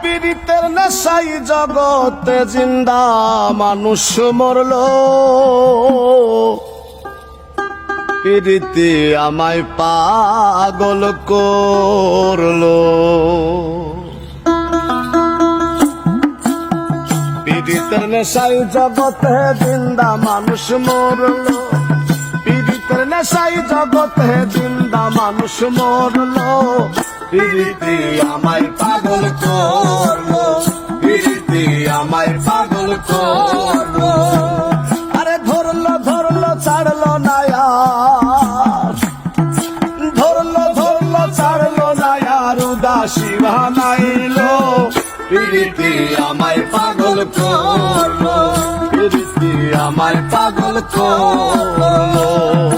পীড়িতের নেশাই জগতে জিন্দা মানুষ মরল। পীড়িতে আমায় পাগল করল। পীড়িতের নেশাই জগতে জিন্দা মানুষ মরলো। পীড়িতের নেশাই জগতে জিন্দা মানুষ মরলো। পীড়িতি আমায় পাগল করল পীড়িতি আমায় পাগল করল। আরে ধরলো ধরলো, ছাড়লো না। ধরলো ধরলো, ছাড়লো না আর, উদাসী বানাইলো। পীড়িতি আমায় পাগল করল পীড়িতি আমায় পাগল করল।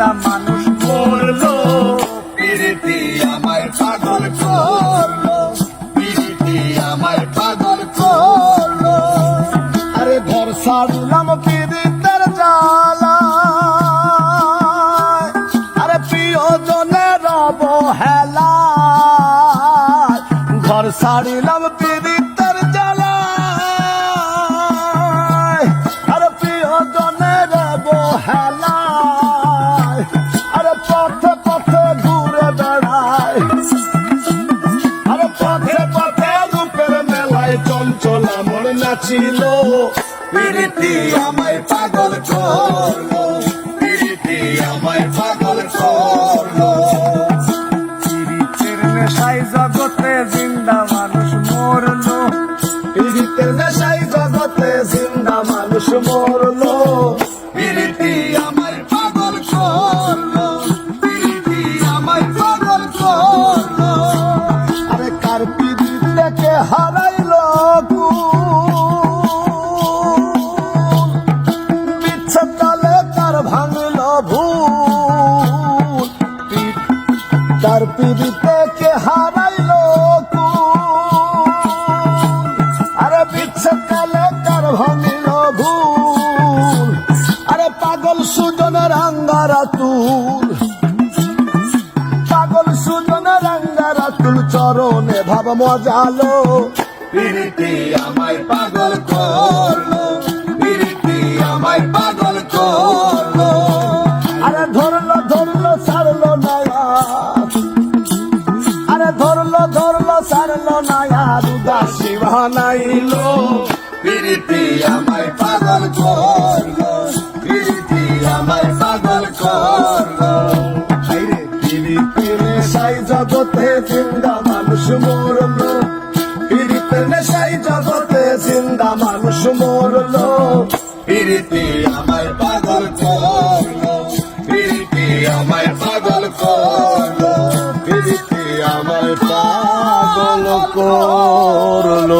জিন্দা মানুষ মরলো পীড়িতি আমায় পাগল করল। পীড়িতি আমায় পাগল করল। আরে ঘর ছাড়লাম পীড়িতের জ্বালা আরে প্রিয়জনের অবহেলা ঘর ছাড়িলাম নাচিল প্রীতি আমায় পাগল করল। প্রীতি আমায় পাগল করল। পীড়িতের নেশায় জগতে জিন্দা মানুষ মরলো। প্রীতির নেশায় জগতে জিন্দা মানুষ মরলো। তার পীড়িতকে হারাইলো আরে বিচ্ছতালে কার ভাঙিল ভুল? আরে পাগল সুজনের আঙ্গারা তুল পাগল সুজনের আঙ্গারা তুল চরণে ভাব মজালো। প্রীতি আমায় পাগল করল। ছাড়লো না আর উদাসী বানাইলো। প্রীতি আমায় পাগল করল। প্রীতি আমায় পাগল করল। প্রীতি সাই জগতে পাগল করল।